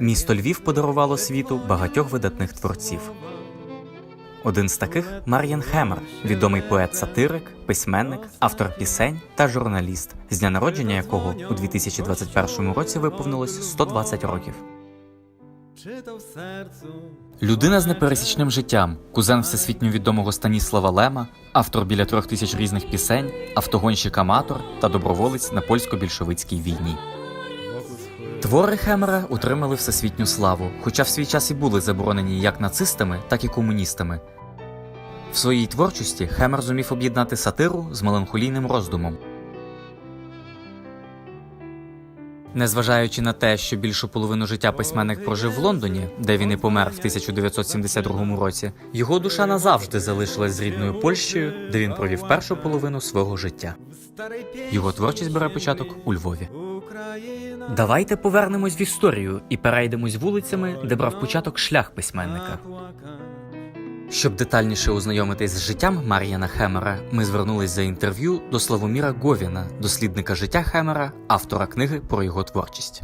Місто Львів подарувало світу багатьох видатних творців. Один з таких Мар'ян Хемер, відомий поет-сатирик, письменник, автор пісень та журналіст, з дня народження якого у 2021 році виповнилось 120 років. Людина з непересічним життям, кузен всесвітньо відомого Станіслава Лема, автор біля трьох тисяч різних пісень, автогонщик-аматор та доброволець на польсько-більшовицькій війні. Твори Хемера отримали всесвітню славу, хоча в свій час і були заборонені як нацистами, так і комуністами. В своїй творчості Хемер зумів об'єднати сатиру з меланхолійним роздумом. Незважаючи на те, що більшу половину життя письменник прожив в Лондоні, де він і помер в 1972 році, його душа назавжди залишилась з рідною Польщею, де він провів першу половину свого життя. Його творчість бере початок у Львові. Давайте повернемось в історію і перейдемось вулицями, де брав початок шлях письменника. Щоб детальніше ознайомитись з життям Мар'яна Хемера, ми звернулись за інтерв'ю до Славоміра Говіна, дослідника життя Хемера, автора книги про його творчість.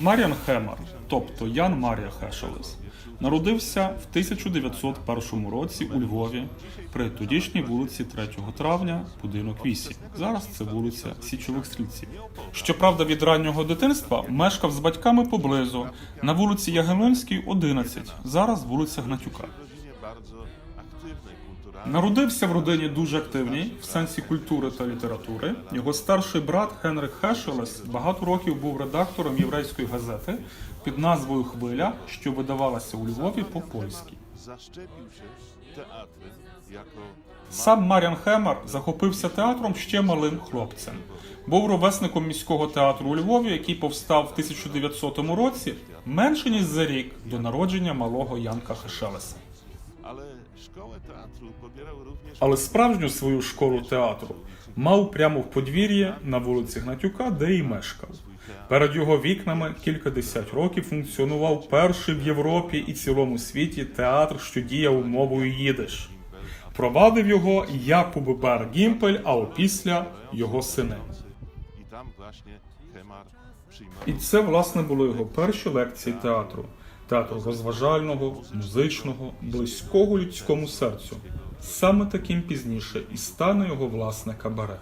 Мар'ян Хемер, тобто Ян Марія Хешелес, народився в 1901 році у Львові при тодішній вулиці 3 травня, будинок 8. Зараз це вулиця Січових Стрільців. Щоправда, від раннього дитинства мешкав з батьками поблизу на вулиці Ягелонській, 11, зараз вулиця Гнатюка. Народився в родині дуже активній в сенсі культури та літератури. Його старший брат Генрих Хешелес багато років був редактором єврейської газети під назвою Хвиля, що видавалася у Львові. Zaszczepił się Сам Маріан Хемер захопився театром ще малим хлопцем. Був ровесником міського театру у Львові, який повстав в 1900 році, менше ніж за рік до народження малого Янка Хешелеса. Але справжню свою школу театру мав прямо в подвір'ї на вулиці Гнатюка, де і мешкав. Перед його вікнами кількадесят років функціонував перший в Європі і цілому світі театр, що діяв мовою їдиш. Провадив його Якуб Бер Гімпель, а опісля його сини. І це, власне, були його перші лекції театру. Театру розважального, музичного, близького людському серцю. Саме таким пізніше і стане його власне кабаре.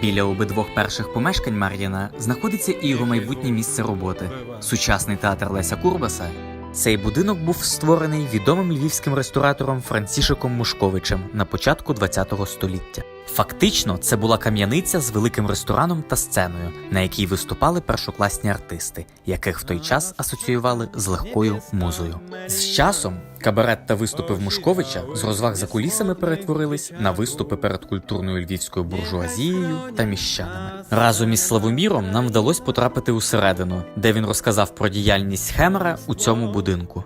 Біля обидвох перших помешкань Мар'яна знаходиться і його майбутнє місце роботи сучасний театр Леся Курбаса. Цей будинок був створений відомим львівським ресторатором Франсішиком Мушковичем на початку ХХ століття. Фактично, це була кам'яниця з великим рестораном та сценою, на якій виступали першокласні артисти, яких в той час асоціювали з легкою музою. З часом кабарет та виступи в Мушковича з розваг за кулісами перетворились на виступи перед культурною львівською буржуазією та міщанами. Разом із Славоміром нам вдалося потрапити усередину, де він розказав про діяльність Хемера у цьому будинку.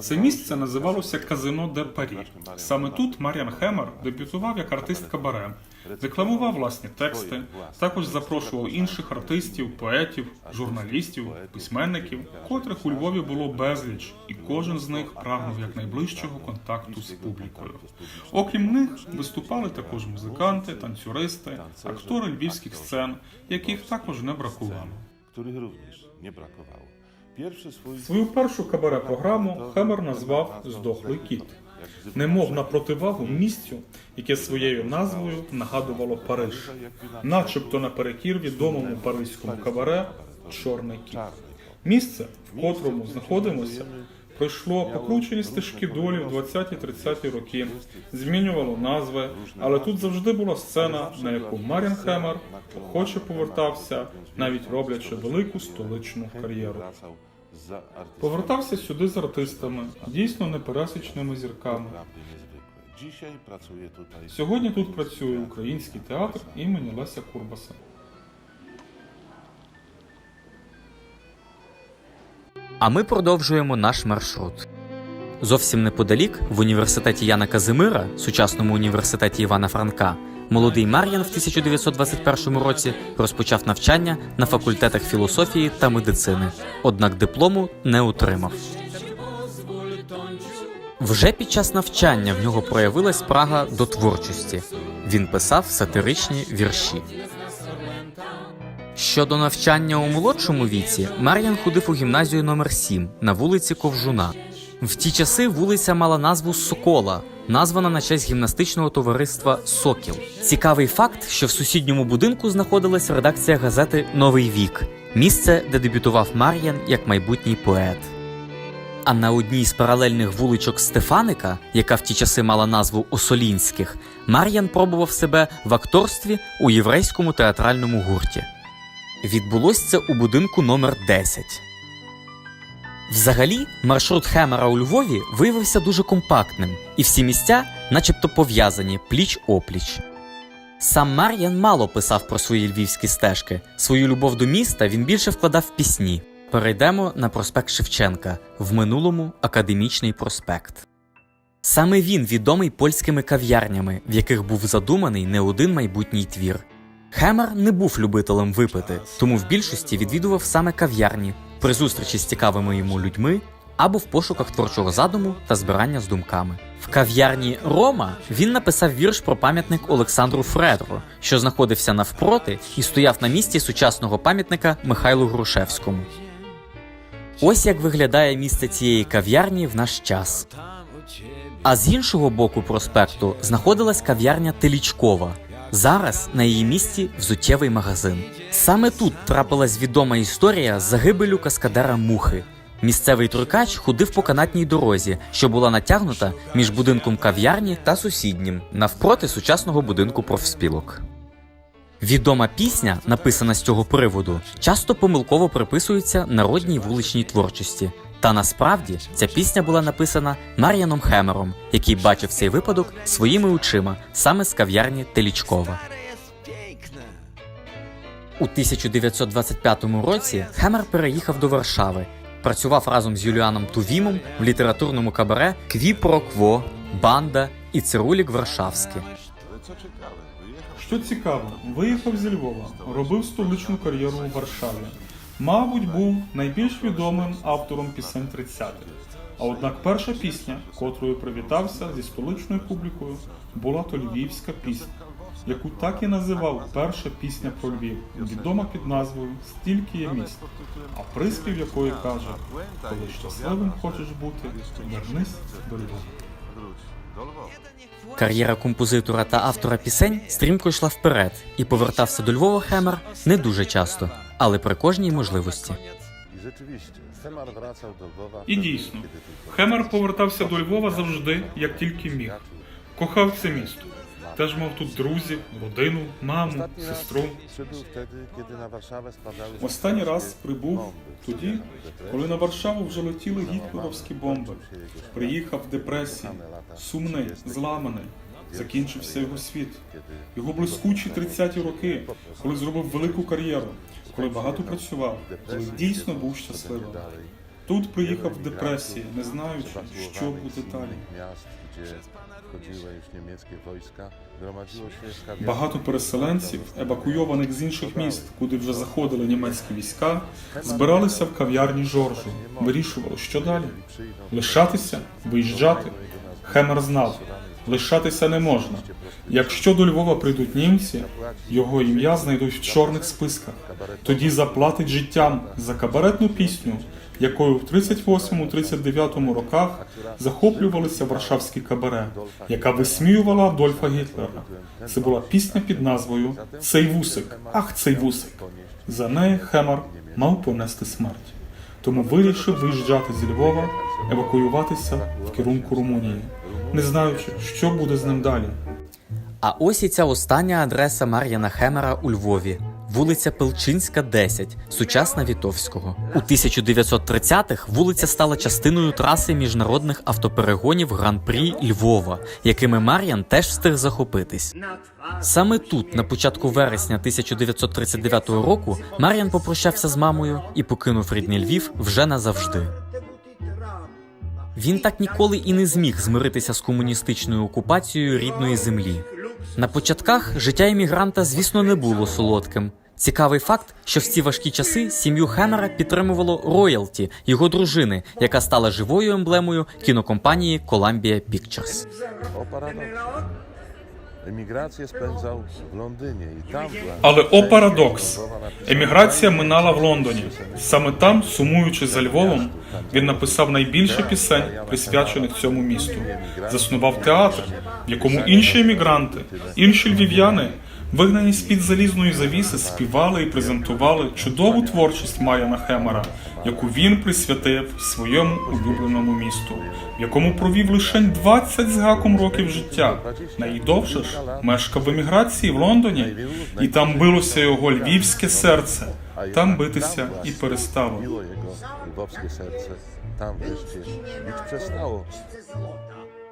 Це місце називалося Казино де Парі. Саме тут Маріан Хемер дебютував як артист кабаре, декламував власні тексти, також запрошував інших артистів, поетів, журналістів, письменників, котрих у Львові було безліч, і кожен з них прагнув якнайближчого контакту з публікою. Окрім них виступали також музиканти, танцюристи, актори львівських сцен, яких також не бракувало. brakowało. Pierwszy swój Свою першу кабаре-програму Хемер назвав Здохлий кіт, немов на противагу місцю, яке своєю назвою нагадувало Париж, начебто наперекір відомому паризькому кабаре Чорний кіт. Місце, в котрому знаходимося, пройшло покручені стежки долі в 20-30-ті роки, змінювало назви, але тут завжди була сцена, на яку Марін Хемер охоче повертався, навіть роблячи велику столичну кар'єру. Повертався сюди з артистами, дійсно непересічними зірками. Сьогодні тут працює український театр імені Леся Курбаса. А ми продовжуємо наш маршрут. Зовсім неподалік, в університеті Яна Казимира, сучасному університеті Івана Франка, молодий Мар'ян в 1921 році розпочав навчання на факультетах філософії та медицини, однак диплому не отримав. Вже під час навчання в нього проявилась прага до творчості. Він писав сатиричні вірші. Щодо навчання у молодшому віці, Мар'ян ходив у гімназію номер 7 на вулиці Ковжуна. В ті часи вулиця мала назву Сокола, названа на честь гімнастичного товариства Сокіл. Цікавий факт, що в сусідньому будинку знаходилась редакція газети Новий вік, місце, де дебютував Мар'ян як майбутній поет. А на одній з паралельних вуличок Стефаника, яка в ті часи мала назву Осолінських, Мар'ян пробував себе в акторстві у єврейському театральному гурті. Відбулось це у будинку номер 10. Взагалі, маршрут Хемера у Львові виявився дуже компактним, і всі місця, начебто, пов'язані пліч опліч. Сам Мар'ян мало писав про свої львівські стежки. Свою любов до міста він більше вкладав в пісні. Перейдемо на проспект Шевченка, в минулому академічний проспект. Саме він відомий польськими кав'ярнями, в яких був задуманий не один майбутній твір. Хемер не був любителем випити, тому в більшості відвідував саме кав'ярні при зустрічі з цікавими йому людьми або в пошуках творчого задуму та збирання з думками. В кав'ярні Рома він написав вірш про пам'ятник Олександру Фредеру, що знаходився навпроти і стояв на місці сучасного пам'ятника Михайлу Грушевському. Ось як виглядає місце цієї кав'ярні в наш час. А з іншого боку проспекту знаходилась кав'ярня Телічкова. Зараз на її місці взуттєвий магазин. Саме тут трапилась відома історія загибелю каскадера мухи. Місцевий трюкач ходив по канатній дорозі, що була натягнута між будинком кав'ярні та сусіднім, навпроти сучасного будинку профспілок. Відома пісня, написана з цього приводу, часто помилково приписується народній вуличній творчості. Та насправді ця пісня була написана Мар'яном Хемером, який бачив цей випадок своїми очима саме з кав'ярні Телічкова. У 1925 році Хемер переїхав до Варшави, працював разом з Юліаном Тувімом в літературному кабаре Квіпро Кво, Банда і Цирулік Варшавський. Що цікаво, виїхав зі Львова, робив столичну кар'єру у Варшаві. Мабуть, був найбільш відомим автором пісень 30-х. А однак перша пісня, котрою привітався зі столичною публікою, була то львівська пісня, яку так і називав перша пісня про Львів, відома під назвою Стільки є міст, а приспів якої каже: Коли щасливим хочеш бути, вернись до Львова. Кар'єра композитора та автора пісень стрімко йшла вперед і повертався до Львова Хемер не дуже часто, але при кожній можливості. І дійсно, Хемер повертався до Львова завжди, як тільки міг. Кохав це місто. Теж мав тут друзів, родину, маму, сестру. Останній раз прибув тоді, коли на Варшаву вже летіли гітлеровські бомби. Приїхав в депресії, сумний, зламаний. Закінчився його світ. Його блискучі 30-ті роки, коли зробив велику кар'єру, коли багато працював, коли дійсно був щасливим. Тут приїхав в депресії, не знаючи, що буде далі. Багато переселенців, евакуйованих з інших міст, куди вже заходили німецькі війська, збиралися в кав'ярні Жоржу, вирішували, що далі. Лишатися, виїжджати. Хемер знав, лишатися не можна. Якщо до Львова прийдуть німці, його ім'я знайдуть в чорних списках. Тоді заплатить життям за кабаретну пісню, якою в 38-39 роках захоплювалися варшавські кабаре, яка висміювала Адольфа Гітлера. Це була пісня під назвою Цей вусик. Ах, цей вусик. За неї Хемер мав понести смерть. Тому вирішив виїжджати зі Львова, евакуюватися в керунку Румунії, не знаючи, що буде з ним далі. А ось і ця остання адреса Мар'яна Хемера у Львові. Вулиця Пелчинська, 10, сучасна Вітовського. У 1930-х вулиця стала частиною траси міжнародних автоперегонів Гран-прі Львова, якими Мар'ян теж встиг захопитись. Саме тут, на початку вересня 1939 року, Мар'ян попрощався з мамою і покинув рідний Львів вже назавжди. Він так ніколи і не зміг змиритися з комуністичною окупацією рідної землі. На початках життя іммігранта, звісно, не було солодким. Цікавий факт, що в ці важкі часи сім'ю Хемера підтримувало роялті його дружини, яка стала живою емблемою кінокомпанії Columbia Pictures. O paradoks. в Лондоні і była Але о парадокс! Еміграція минала в Лондоні. Саме там, сумуючи за Львовом, він написав найбільше пісень, присвячених цьому місту. Заснував театр, в якому інші емігранти, інші львів'яни, вигнані з-під залізної завіси, співали і презентували чудову творчість Мар'яна Хемера, яку він присвятив своєму улюбленому місту, в якому провів лише 20 з гаком років життя. Найдовше ж мешкав в еміграції в Лондоні, і там билося його львівське серце. Там битися і перестало. Lwowskie serce. Tam wreszcie bić przestało.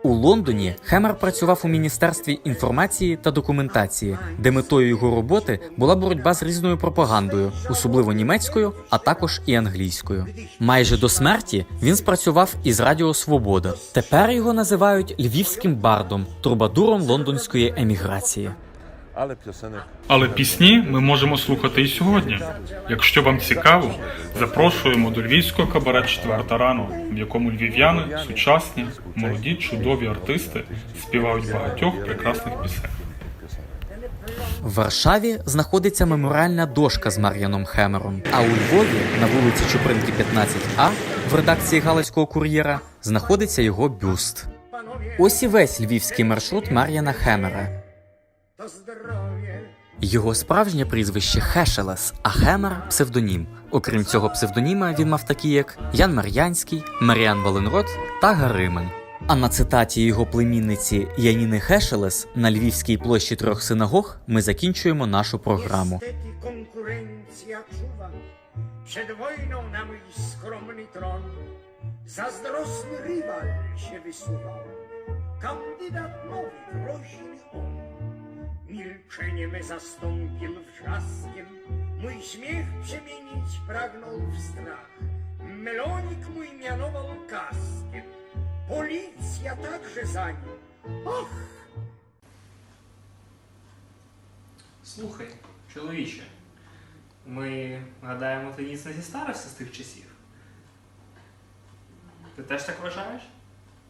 У Лондоні Хемер працював у міністерстві інформації та документації, де метою його роботи була боротьба з різною пропагандою, особливо німецькою, а також і англійською. Майже до смерті він спрацював із Радіо Свобода. Тепер його називають львівським бардом, трубадуром лондонської еміграції. Ale piosenek Але пісні ми можемо слухати і сьогодні. Якщо вам цікаво, запрошуємо до львівського кабаре четверта рано, в якому львів'яни, сучасні, молоді, чудові артисти співають багатьох прекрасних пісень. В Варшаві знаходиться меморіальна дошка з Мар'яном Хемером. А у Львові на вулиці Чупринки 15А в редакції Галицького кур'єра знаходиться його бюст. Ось і весь львівський маршрут Мар'яна Хемера. Його справжнє прізвище Хешелес, а Хемер псевдонім. Окрім цього псевдоніма, він мав такі як Ян Мар'янський, Маріан Валенрод та Гаримен. А на цитаті його племінниці Яніни Хешелес на Львівській площі трьох синагог ми закінчуємо нашу програму. Przed wojną na mój skromny tron Zazdrosny rywal się wysuwał Kandydat nowy, groźny on Milczenie me zastąpił wrzaskiem Mój śmiech przemienić pragnął w strach Melonik mój mianował kaskiem Policja także za nim Och, Слухай, чоловіче, ми гадаємо, ти дійсно зі старості з тих часів. Ти теж так вважаєш?